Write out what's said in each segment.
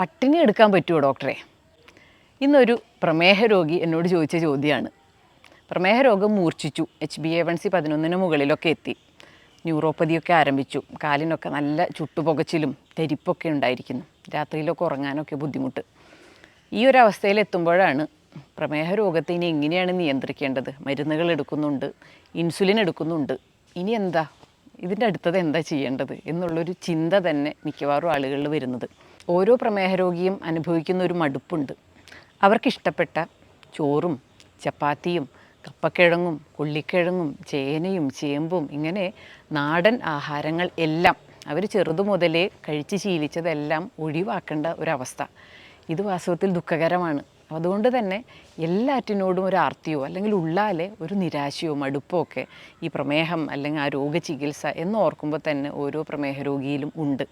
പട്ടിണി എടുക്കാൻ പറ്റുമോ ഡോക്ടറെ? ഇന്നൊരു പ്രമേഹ രോഗി എന്നോട് ചോദിച്ച ചോദ്യമാണ് പ്രമേഹ രോഗം മൂർച്ഛിച്ചു. H B A one C പതിനൊന്നിന് മുകളിലൊക്കെ എത്തി. ന്യൂറോപ്പതിയൊക്കെ ആരംഭിച്ചു. കാലിനൊക്കെ നല്ല ചുട്ടുപുകച്ചിലും തെരിപ്പൊക്കെ ഉണ്ടായിരിക്കുന്നു. രാത്രിയിലൊക്കെ ഉറങ്ങാനൊക്കെ ബുദ്ധിമുട്ട്. ഈ ഒരു അവസ്ഥയിൽ എത്തുമ്പോഴാണ് പ്രമേഹ രോഗത്തെ ഇനി എങ്ങനെയാണ് നിയന്ത്രിക്കേണ്ടത്? മരുന്നുകൾ എടുക്കുന്നുണ്ട് ഇൻസുലിൻ എടുക്കുന്നുണ്ട്. ഇനി എന്താ? ഇതിന്റെ അടുത്തത് എന്താ ചെയ്യേണ്ടത്? എന്നുള്ളൊരു ചിന്ത തന്നെ മിക്കവാറും ആളുകളിൽ വരുന്നത്. ഓരോ പ്രമേഹ രോഗിയും അനുഭവിക്കുന്ന ഒരു മടുപ്പുണ്ട്. അവർക്കിഷ്ടപ്പെട്ട ചോറും ചപ്പാത്തിയും കപ്പക്കിഴങ്ങും കൊള്ളിക്കിഴങ്ങും ചേനയും ചേമ്പും ഇങ്ങനെ നാടൻ ആഹാരങ്ങൾ എല്ലാം അവർ ചെറുതു മുതലേ കഴിച്ച് ശീലിച്ചതെല്ലാം ഒഴിവാക്കേണ്ട ഒരവസ്ഥ. ഇത് വാസ്തവത്തിൽ ദുഃഖകരമാണ്. അതുകൊണ്ട് തന്നെ എല്ലാറ്റിനോടും ഒരു ആർത്തിയോ അല്ലെങ്കിൽ ഉള്ളാലെ ഒരു നിരാശയോ മടുപ്പോ ഒക്കെ ഈ പ്രമേഹം അല്ലെങ്കിൽ ആ രോഗചികിത്സ എന്ന് ഓർക്കുമ്പോൾ തന്നെ ഓരോ പ്രമേഹ രോഗിയിലും ഉണ്ട്.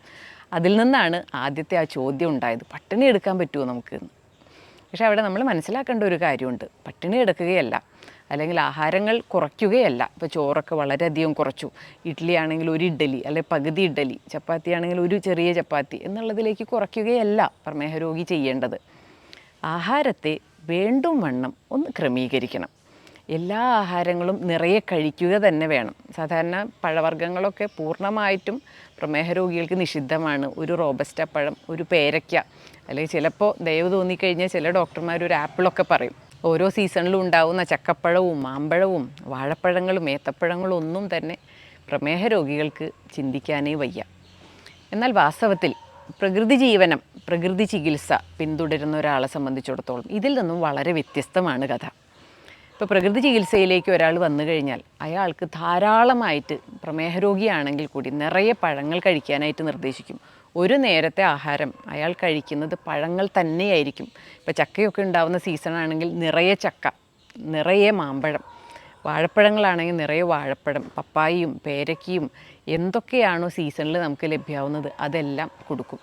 അതിൽ നിന്നാണ് ആദ്യത്തെ ആ ചോദ്യം ഉണ്ടായത്. പട്ടിണി എടുക്കാൻ പറ്റുമോ നമുക്ക് പക്ഷെ അവിടെ നമ്മൾ മനസ്സിലാക്കേണ്ട ഒരു കാര്യമുണ്ട്. പട്ടിണി എടുക്കുകയല്ല. അല്ലെങ്കിൽ ആഹാരങ്ങൾ കുറയ്ക്കുകയല്ല. ഇപ്പോൾ ചോറൊക്കെ വളരെയധികം കുറച്ചു. ഇഡ്ഡലി ആണെങ്കിൽ ഒരു ഇഡ്ഡലി അല്ലെങ്കിൽ പകുതി ഇഡ്ഡലി ചപ്പാത്തി ആണെങ്കിൽ ഒരു ചെറിയ ചപ്പാത്തി എന്നുള്ളതിലേക്ക് കുറയ്ക്കുകയല്ല പ്രമേഹരോഗി ചെയ്യേണ്ടത്. ആഹാരത്തെ വേണ്ടും വണ്ണം ഒന്ന് ക്രമീകരിക്കണം. എല്ലാ ആഹാരങ്ങളും നിറയെ കഴിക്കുക തന്നെ വേണം. സാധാരണ പഴവർഗങ്ങളൊക്കെ പൂർണമായിട്ടും പ്രമേഹ രോഗികൾക്ക് നിഷിദ്ധമാണ്. ഒരു റോബസ്റ്റ പഴം ഒരു പേരയ്ക്ക അല്ലെങ്കിൽ ചിലപ്പോൾ ദയവ് തോന്നിക്കഴിഞ്ഞാൽ ചില ഡോക്ടർമാർ ഒരു ആപ്പിളൊക്കെ പറയും. ഓരോ സീസണിലും ഉണ്ടാവുന്ന ചക്കപ്പഴവും മാമ്പഴവും വാഴപ്പഴങ്ങളും ഏത്തപ്പഴങ്ങളും ഒന്നും തന്നെ പ്രമേഹ രോഗികൾക്ക് ചിന്തിക്കാനേ വയ്യ. എന്നാൽ വാസ്തവത്തിൽ പ്രകൃതി ജീവനം പ്രകൃതി ചികിത്സ പിന്തുടരുന്ന ഒരാളെ സംബന്ധിച്ചിടത്തോളം ഇതിൽ നിന്നും വളരെ വ്യത്യസ്തമാണ് കഥ. ഇപ്പോൾ പ്രകൃതി ചികിത്സയിലേക്ക് ഒരാൾ വന്നു കഴിഞ്ഞാൽ അയാൾക്ക് ധാരാളമായിട്ട് പ്രമേഹ രോഗിയാണെങ്കിൽ കൂടി നിറയെ പഴങ്ങൾ കഴിക്കാനായിട്ട് നിർദ്ദേശിക്കും. ഒരു നേരത്തെ ആഹാരം അയാൾ കഴിക്കുന്നത് പഴങ്ങൾ തന്നെയായിരിക്കും. ഇപ്പോൾ ചക്കയൊക്കെ ഉണ്ടാവുന്ന സീസണാണെങ്കിൽ നിറയെ ചക്ക നിറയെ മാമ്പഴം വാഴപ്പഴങ്ങളാണെങ്കിൽ നിറയെ വാഴപ്പഴം പപ്പായയും പേരക്കയും എന്തൊക്കെയാണോ സീസണിൽ നമുക്ക് ലഭ്യമാവുന്നത് അതെല്ലാം കൊടുക്കും.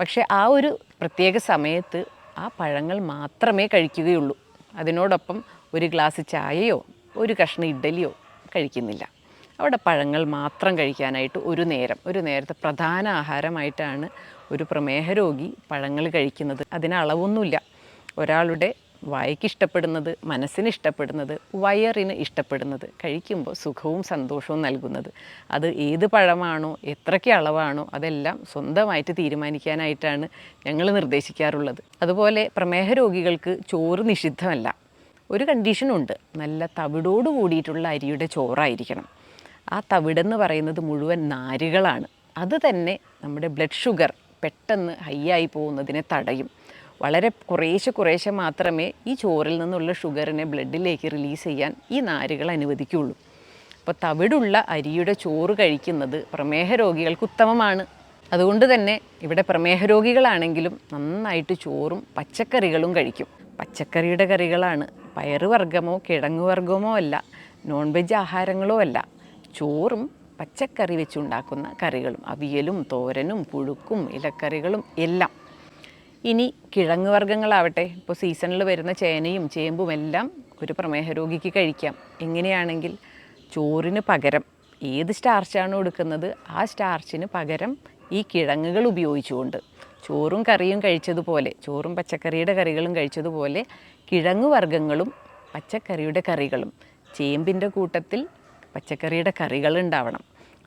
പക്ഷേ ആ ഒരു പ്രത്യേക സമയത്ത് ആ പഴങ്ങൾ മാത്രമേ കഴിക്കുകയുള്ളൂ. അതിനോടൊപ്പം ഒരു ഗ്ലാസ് ചായയോ ഒരു കഷ്ണം ഇഡ്ഡലിയോ കഴിക്കുന്നില്ല. അവിടെ പഴങ്ങൾ മാത്രം കഴിക്കാനായിട്ട് ഒരു നേരം ഒരു നേരത്തെ പ്രധാന ആഹാരമായിട്ടാണ് ഒരു പ്രമേഹ രോഗി പഴങ്ങൾ കഴിക്കുന്നത്. അതിന് അളവൊന്നുമില്ല. ഒരാളുടെ വായിക്ക് ഇഷ്ടപ്പെടുന്നത് മനസ്സിന് ഇഷ്ടപ്പെടുന്നത് വയറിന് ഇഷ്ടപ്പെടുന്നത് കഴിക്കുമ്പോൾ സുഖവും സന്തോഷവും നൽകുന്നത്. അത് ഏത് പഴമാണോ എത്രയ്ക്ക് അളവാണോ അതെല്ലാം സ്വന്തമായിട്ട് തീരുമാനിക്കാനായിട്ടാണ് ഞങ്ങൾ നിർദ്ദേശിക്കാറുള്ളത്. അതുപോലെ പ്രമേഹ രോഗികൾക്ക് ചോറ് നിഷിദ്ധമല്ല. ഒരു കണ്ടീഷനുണ്ട്. നല്ല തവിടോട് കൂടിയിട്ടുള്ള അരിയുടെ ചോറായിരിക്കണം. ആ തവിടെന്ന് പറയുന്നത് മുഴുവൻ നാരുകളാണ്. അത് തന്നെ നമ്മുടെ ബ്ലഡ് ഷുഗർ പെട്ടെന്ന് ഹൈ ആയി പോകുന്നതിനെ തടയും. വളരെ കുറേശ്ശെ കുറേശ്ശെ മാത്രമേ ഈ ചോറിൽ നിന്നുള്ള ഷുഗറിനെ ബ്ലഡിലേക്ക് റിലീസ് ചെയ്യാൻ ഈ നാരുകൾ അനുവദിക്കുകയുള്ളൂ അപ്പോൾ തവിടുള്ള അരിയുടെ ചോറ് കഴിക്കുന്നത് പ്രമേഹ രോഗികൾക്ക് ഉത്തമമാണ്. അതുകൊണ്ട് തന്നെ ഇവിടെ പ്രമേഹ രോഗികളാണെങ്കിലും നന്നായിട്ട് ചോറും പച്ചക്കറികളും കഴിക്കും. പച്ചക്കറിയുടെ കറികളാണ് പയറുവർഗമോ കിഴങ്ങുവർഗമോ അല്ല നോൺ വെജ് ആഹാരങ്ങളോ അല്ല. ചോറും പച്ചക്കറി വെച്ചുണ്ടാക്കുന്ന കറികളും അവിയലും തോരനും പുഴുക്കും ഇലക്കറികളും എല്ലാം. ഇനി കിഴങ്ങ് വർഗങ്ങളാവട്ടെ. ഇപ്പോൾ സീസണിൽ വരുന്ന ചേനയും ചേമ്പും എല്ലാം ഒരു പ്രമേഹ രോഗിക്ക് കഴിക്കാം. എങ്ങനെയാണെങ്കിൽ ചോറിന് പകരം ഏത് സ്റ്റാർച്ചാണ് കൊടുക്കുന്നത്? ആ സ്റ്റാർച്ചിന് പകരം ഈ കിഴങ്ങുകൾ ഉപയോഗിച്ചുകൊണ്ട് ചോറും കറിയും കഴിച്ചതുപോലെ ചോറും പച്ചക്കറിയുടെ കറികളും കഴിച്ചതുപോലെ കിഴങ്ങ് വർഗങ്ങളും പച്ചക്കറിയുടെ കറികളും ചേമ്പിന്റെ കൂട്ടത്തിൽ പച്ചക്കറിയുടെ കറികൾ ഉണ്ടാവണം.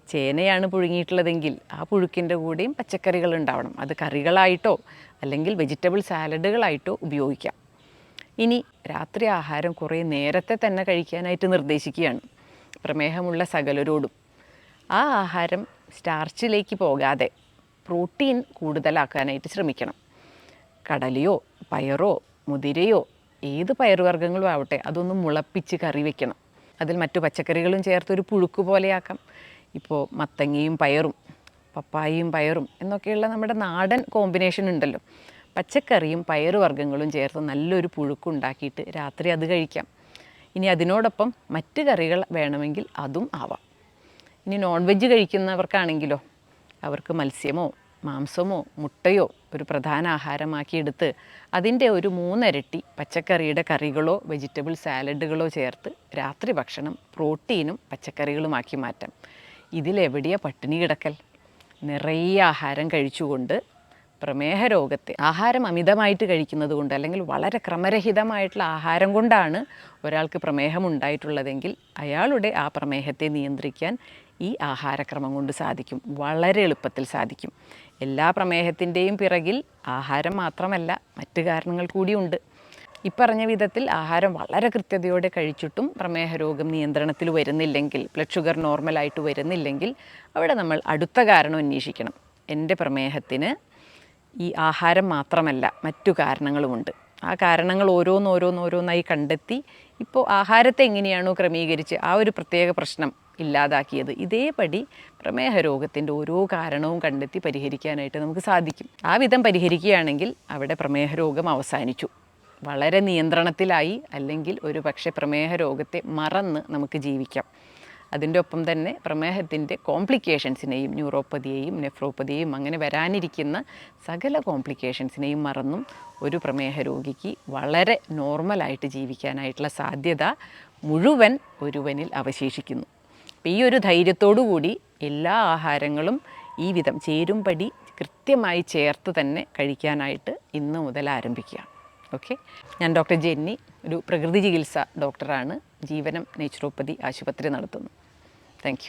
ചേനയാണ് പുഴുങ്ങിയിട്ടുള്ളതെങ്കിൽ ആ പുഴുക്കിന്റെ കൂടെയും പച്ചക്കറികൾ ഉണ്ടാവണം. അത് കറികളായിട്ടോ അല്ലെങ്കിൽ വെജിറ്റബിൾ സാലഡുകളായിട്ടോ ഉപയോഗിക്കാം. ഇനി രാത്രി ആഹാരം കുറേ നേരത്തെ തന്നെ കഴിക്കാനായിട്ട് നിർദ്ദേശിക്കുകയാണ്. പ്രമേഹമുള്ള സകലരോടും. ആ ആഹാരം സ്റ്റാർച്ചിലേക്ക് പോകാതെ പ്രോട്ടീൻ കൂടുതലാക്കാനായിട്ട് ശ്രമിക്കണം. കടലയോ പയറോ മുതിരയോ ഏത് പയറുവർഗങ്ങളും ആവട്ടെ അതൊന്ന് മുളപ്പിച്ച് കറി വെക്കണം. അതിൽ മറ്റു പച്ചക്കറികളും ചേർത്തൊരു പുഴുക്ക് പോലെയാക്കാം ഇപ്പോൾ മത്തങ്ങയും പയറും പപ്പായയും പയറും എന്നൊക്കെയുള്ള നമ്മുടെ നാടൻ കോമ്പിനേഷൻ ഉണ്ടല്ലോ. പച്ചക്കറിയും പയറുവർഗങ്ങളും ചേർത്ത് നല്ലൊരു പുഴുക്കുണ്ടാക്കിയിട്ട് രാത്രി അത് കഴിക്കാം. ഇനി അതിനോടൊപ്പം മറ്റ് കറികൾ വേണമെങ്കിൽ അതും ആവാം. ഇനി നോൺ വെജ് കഴിക്കുന്നവർക്കാണെങ്കിലോ അവർക്ക് മത്സ്യമോ മാംസമോ മുട്ടയോ ഒരു പ്രധാന ആഹാരമാക്കിയെടുത്ത് അതിന്റെ ഒരു മൂന്നരട്ടി പച്ചക്കറിയുടെ കറികളോ വെജിറ്റബിൾ സാലഡുകളോ ചേർത്ത് രാത്രി ഭക്ഷണം പ്രോട്ടീനും പച്ചക്കറികളുമാക്കി മാറ്റാം. ഇതിലെവിടെയാ പട്ടിണി കിടക്കൽ? നിറയെ ആഹാരം കഴിച്ചുകൊണ്ട് പ്രമേഹ രോഗത്തെ ആഹാരം അമിതമായിട്ട് കഴിക്കുന്നത് കൊണ്ട് അല്ലെങ്കിൽ വളരെ ക്രമരഹിതമായിട്ടുള്ള ആഹാരം കൊണ്ടാണ് ഒരാൾക്ക് പ്രമേഹം ഉണ്ടായിട്ടുള്ളതെങ്കിൽ അയാളുടെ ആ പ്രമേഹത്തെ നിയന്ത്രിക്കാൻ ഈ ആഹാരക്രമം കൊണ്ട് സാധിക്കും വളരെ എളുപ്പത്തിൽ സാധിക്കും. എല്ലാ പ്രമേഹത്തിന്റെയും പിറകിൽ ആഹാരം മാത്രമല്ല മറ്റു കാരണങ്ങൾ കൂടിയുണ്ട് ഇപ്പറഞ്ഞ വിധത്തിൽ ആഹാരം വളരെ കൃത്യതയോടെ കഴിച്ചിട്ടും പ്രമേഹ രോഗം നിയന്ത്രണത്തിൽ വരുന്നില്ലെങ്കിൽ ബ്ലഡ് ഷുഗർ നോർമലായിട്ട് വരുന്നില്ലെങ്കിൽ അവിടെ നമ്മൾ അടുത്ത കാരണം അന്വേഷിക്കണം. എന്റെ പ്രമേഹത്തിന് ഈ ആഹാരം മാത്രമല്ല മറ്റു കാരണങ്ങളുമുണ്ട് ആ കാരണങ്ങൾ ഓരോന്നോരോന്നോരോന്നായി കണ്ടെത്തി ഇപ്പോൾ ആഹാരത്തെ എങ്ങനെയാണോ ക്രമീകരിച്ച് ആ ഒരു പ്രത്യേക പ്രശ്നം ഇല്ലാതാക്കിയത്. ഇതേപടി പ്രമേഹ രോഗത്തിന്റെ ഓരോ കാരണവും കണ്ടെത്തി പരിഹരിക്കാനായിട്ട് നമുക്ക് സാധിക്കും. ആ വിധം പരിഹരിക്കുകയാണെങ്കിൽ അവിടെ പ്രമേഹ രോഗം അവസാനിച്ചു. വളരെ നിയന്ത്രണത്തിലായി അല്ലെങ്കിൽ ഒരു പക്ഷേ പ്രമേഹ രോഗത്തെ മറന്ന് നമുക്ക് ജീവിക്കാം. അതിന്റെ ഒപ്പം തന്നെ പ്രമേഹത്തിന്റെ കോംപ്ലിക്കേഷൻസിനെയും ന്യൂറോപ്പതിയെയും നെഫ്രോപ്പതിയെയും അങ്ങനെ വരാനിരിക്കുന്ന സകല കോംപ്ലിക്കേഷൻസിനെയും മറന്നും ഒരു പ്രമേഹ രോഗിക്ക് വളരെ നോർമലായിട്ട് ജീവിക്കാനായിട്ടുള്ള സാധ്യത മുഴുവൻ ഒരുവനിൽ അവശേഷിക്കുന്നു. അപ്പം ഈ ഒരു ധൈര്യത്തോടു കൂടി എല്ലാ ആഹാരങ്ങളും ഈ വിധം ചേരുംപടി കൃത്യമായി ചേർത്ത് തന്നെ കഴിക്കാനായിട്ട് ഇന്ന് മുതൽ ആരംഭിക്കുക ഓക്കെ? ഞാൻ ഡോക്ടർ ജെന്നി ഒരു പ്രകൃതി ചികിത്സ ഡോക്ടറാണ്. ജീവനം നേച്ചുറോപ്പതി ആശുപത്രി നടത്തുന്നു. താങ്ക്